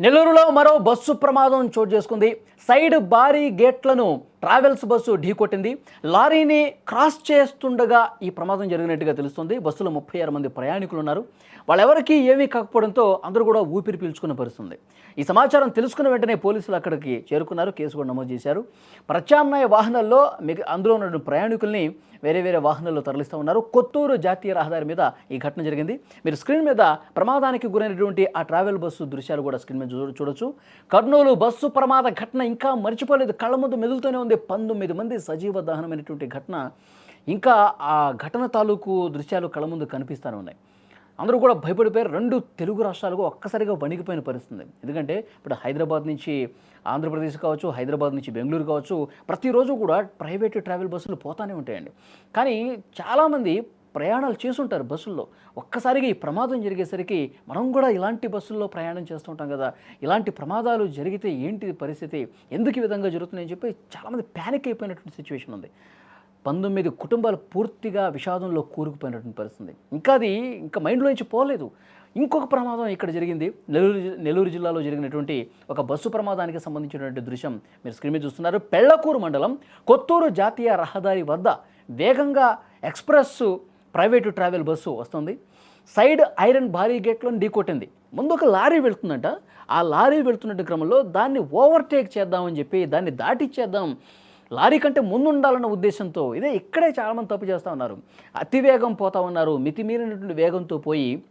నెల్లూరులో మరో బస్సు ప్రమాదం చోటు చేసుకుంది. సైడ్ భారీ గేట్లను ట్రావెల్స్ బస్సు ఢీకొట్టింది లారీని క్రాస్ చేస్తుండగా ఈ ప్రమాదం జరిగినట్టుగా తెలుస్తుంది. బస్సులో ముప్పై ఆరు మంది ప్రయాణికులు ఉన్నారు వాళ్ళెవరికీ ఏమీ కాకపోవడంతో అందరూ కూడా ఊపిరి పీల్చుకున్న పరిస్థితుంది. ఈ సమాచారం తెలుసుకున్న వెంటనే పోలీసులు అక్కడికి చేరుకున్నారు. కేసు కూడా నమోదు చేశారు. ప్రత్యామ్నాయ వాహనాల్లో మిగ అందులో ఉన్న ప్రయాణికుల్ని వేరే వేరే వాహనాల్లో తరలిస్తూ ఉన్నారు. కొత్తూరు జాతీయ రహదారి మీద ఈ ఘటన జరిగింది. మీరు స్క్రీన్ మీద ప్రమాదానికి గురైనటువంటి ఆ ట్రావెల్ బస్సు దృశ్యాలు కూడా స్క్రీన్ మీద చూడొచ్చు. కర్నూలు బస్సు ప్రమాద ఘటన ఇంకా మర్చిపోలేదు. కళ్ళ ముందు మెదులుతూనే ఉంది. పంతొమ్మిది మంది సజీవ దహనమైనటువంటి ఘటన ఇంకా ఆ ఘటన తాలూకు దృశ్యాలు కళ ముందు కనిపిస్తూనే ఉన్నాయి. అందరూ కూడా భయపడిపోయారు. రెండు తెలుగు రాష్ట్రాలకు ఒక్కసారిగా వణికిపోయిన పరిస్థితుంది ఎందుకంటే ఇప్పుడు హైదరాబాద్ నుంచి ఆంధ్రప్రదేశ్ కావచ్చు హైదరాబాద్ నుంచి బెంగళూరు కావచ్చు ప్రతిరోజు కూడా ప్రైవేట్ ట్రావెల్ బస్సులు పోతానే ఉంటాయండి. కానీ చాలామంది ప్రయాణాలు చేస్తుంటారు బస్సుల్లో. ఒక్కసారిగా ఈ ప్రమాదం జరిగేసరికి మనం కూడా ఇలాంటి బస్సుల్లో ప్రయాణం చేస్తుంటాం కదా. ఇలాంటి ప్రమాదాలు జరిగితే ఏంటి పరిస్థితి? ఎందుకు ఈ విధంగా జరుగుతున్నాయని చెప్పి చాలామంది ప్యానిక్ అయిపోయినటువంటి సిచ్యువేషన్ ఉంది. పంతొమ్మిది కుటుంబాలు పూర్తిగా విషాదంలో కూరుకుపోయినటువంటి పరిస్థితి ఇంకా అది ఇంకా మైండ్లోంచి పోలేదు. ఇంకొక ప్రమాదం ఇక్కడ జరిగింది. నెల్లూరు నెల్లూరు జిల్లాలో జరిగినటువంటి ఒక బస్సు ప్రమాదానికి సంబంధించినటువంటి దృశ్యం మీరు స్క్రీన్ మీద చూస్తున్నారు. పెళ్ళకూరు మండలం కొత్తూరు జాతీయ రహదారి వద్ద వేగంగా ఎక్స్ప్రెస్ ప్రైవేటు ట్రావెల్ బస్సు వస్తుంది. సైడ్ ఐరన్ భారీ గేట్లను ఢీకొట్టింది. ముందు ఒక లారీ వెళ్తుందంట. ఆ లారీ వెళ్తున్నట్టు క్రమంలో దాన్ని ఓవర్టేక్ చేద్దామని చెప్పి దాన్ని దాటిచ్చేద్దాం. లారీ కంటే ముందు ఉండాలన్న ఉద్దేశంతో ఇదే ఇక్కడే చాలామంది తప్పు చేస్తూ ఉన్నారు. అతివేగం పోతా ఉన్నారు. మితిమీరినటువంటి వేగంతో పోయి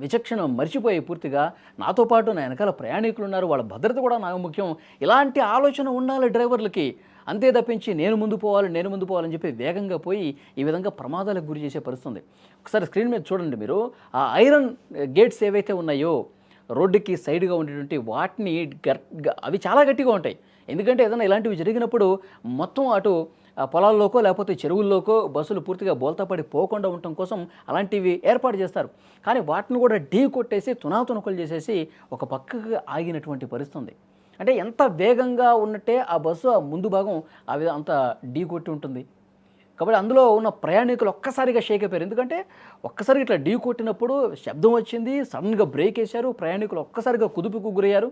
విచక్షణ మర్చిపోయి పూర్తిగా నాతో పాటు నా వెనకాల ప్రయాణికులు ఉన్నారు. వాళ్ళ భద్రత కూడా నాకు ముఖ్యం. ఇలాంటి ఆలోచన ఉండాలి డ్రైవర్లకి. అంతే తప్పించి నేను ముందు పోవాలి నేను ముందు పోవాలని చెప్పి వేగంగా పోయి ఈ విధంగా ప్రమాదాలకు గురి చేసే పరిస్థితుంది. ఒకసారి స్క్రీన్ మీద చూడండి మీరు. ఆ ఐరన్ గేట్స్ ఏవైతే ఉన్నాయో రోడ్డుకి సైడ్గా ఉండేటువంటి వాటిని గట్ గ- అవి చాలా గట్టిగా ఉంటాయి. ఎందుకంటే ఏదైనా ఇలాంటివి జరిగినప్పుడు మొత్తం అటు పొలాల్లోకో లేకపోతే చెరువుల్లోకో బస్సులు పూర్తిగా బోల్తాపడి పోకుండా ఉండటం కోసం అలాంటివి ఏర్పాటు చేస్తారు. కానీ వాటిని కూడా ఢీ కొట్టేసి తునాతునకలు చేసేసి ఒక పక్కకు ఆగినటువంటి పరిస్థితి ఉంది అంటే ఎంత వేగంగా ఉన్నట్టే ఆ బస్సు ఆ ముందు భాగం ఆ విధ అంత ఢీ కొట్టి ఉంటుంది. కాబట్టి అందులో ఉన్న ప్రయాణికులు ఒక్కసారిగా షేక్ అయిపోయారు. ఎందుకంటే ఒక్కసారి ఇట్లా ఢీ కొట్టినప్పుడు శబ్దం వచ్చింది సడన్గా బ్రేక్ వేశారు ప్రయాణికులు ఒక్కసారిగా కుదుపుకు గురయ్యారు.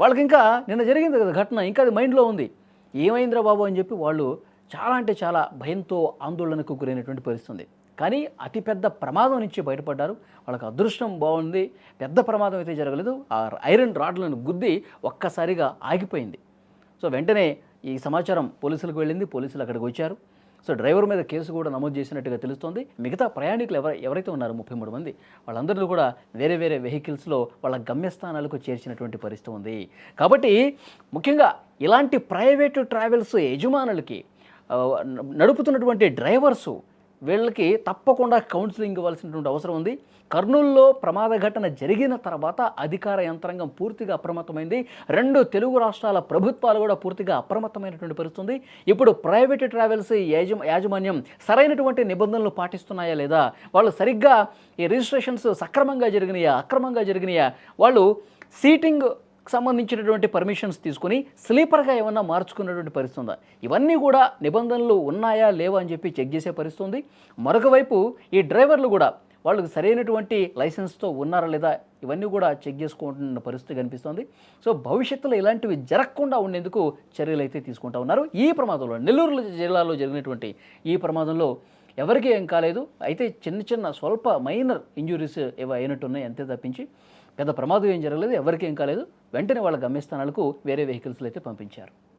వాళ్ళకి ఇంకా నిన్న జరిగింది కదా ఘటన ఇంకా అది మైండ్లో ఉంది. ఏమైందిరా బాబు అని చెప్పి వాళ్ళు చాలా అంటే చాలా భయంతో ఆందోళనకు గురైనటువంటి పరిస్థితుంది. కానీ అతిపెద్ద ప్రమాదం నుంచి బయటపడ్డారు. వాళ్ళకి అదృష్టం బాగుంది. పెద్ద ప్రమాదం అయితే జరగలేదు. ఆ ఐరన్ రాడ్లను గుద్ది ఒక్కసారిగా ఆగిపోయింది. సో వెంటనే ఈ సమాచారం పోలీసులకు వెళ్ళింది. పోలీసులు అక్కడికి వచ్చారు. సో డ్రైవర్ మీద కేసు కూడా నమోదు చేసినట్టుగా తెలుస్తోంది. మిగతా ప్రయాణికులు ఎవర ఎవరైతే ఉన్నారో ముప్పై మూడు మంది వాళ్ళందరినీ కూడా వేరే వేరే వెహికల్స్లో వాళ్ళ గమ్యస్థానాలకు చేర్చినటువంటి పరిస్థితి ఉంది. కాబట్టి ముఖ్యంగా ఇలాంటి ప్రైవేటు ట్రావెల్స్ యజమానులకి నడుపుతున్నటువంటి డ్రైవర్సు వీళ్ళకి తప్పకుండా కౌన్సిలింగ్ ఇవ్వాల్సినటువంటి అవసరం ఉంది. కర్నూలులో ప్రమాద ఘటన జరిగిన తర్వాత అధికార యంత్రాంగం పూర్తిగా అప్రమత్తమైంది. రెండు తెలుగు రాష్ట్రాల ప్రభుత్వాలు కూడా పూర్తిగా అప్రమత్తమైనటువంటి పరిస్థితుంది. ఇప్పుడు ప్రైవేట్ ట్రావెల్స్ యాజమ యాజమాన్యం సరైనటువంటి నిబంధనలు పాటిస్తున్నాయా లేదా? వాళ్ళు సరిగ్గా ఈ రిజిస్ట్రేషన్స్ సక్రమంగా జరిగినాయా అక్రమంగా జరిగినాయా? వాళ్ళు సీటింగ్ సంబంధించినటువంటి పర్మిషన్స్ తీసుకుని స్లీపర్గా ఏమన్నా మార్చుకున్నటువంటి పరిస్థితి ఉందా? ఇవన్నీ కూడా నిబంధనలు ఉన్నాయా లేవా అని చెప్పి చెక్ చేసే పరిస్థితి ఉంది. మరొక వైపు ఈ డ్రైవర్లు కూడా వాళ్ళకి సరైనటువంటి లైసెన్స్తో ఉన్నారా లేదా ఇవన్నీ కూడా చెక్ చేసుకుంటున్న పరిస్థితి కనిపిస్తోంది. సో భవిష్యత్తులో ఇలాంటివి జరగకుండా ఉండేందుకు చర్యలు అయితే తీసుకుంటా ఉన్నారు. ఈ ప్రమాదంలో నెల్లూరు జిల్లాలో జరిగినటువంటి ఈ ప్రమాదంలో ఎవరికీ ఏం కాలేదు. అయితే చిన్న చిన్న స్వల్ప మైనర్ ఇంజురీస్ ఏవో అయినట్టున్నాయి అంతే తప్పించి. పెద్ద ప్రమాదం ఏం జరగలేదు ఎవరికీ ఏం కాలేదు. వెంటనే వాళ్ళ గమ్యస్థానాలకు వేరే వెహికల్స్లో అయితే పంపించారు.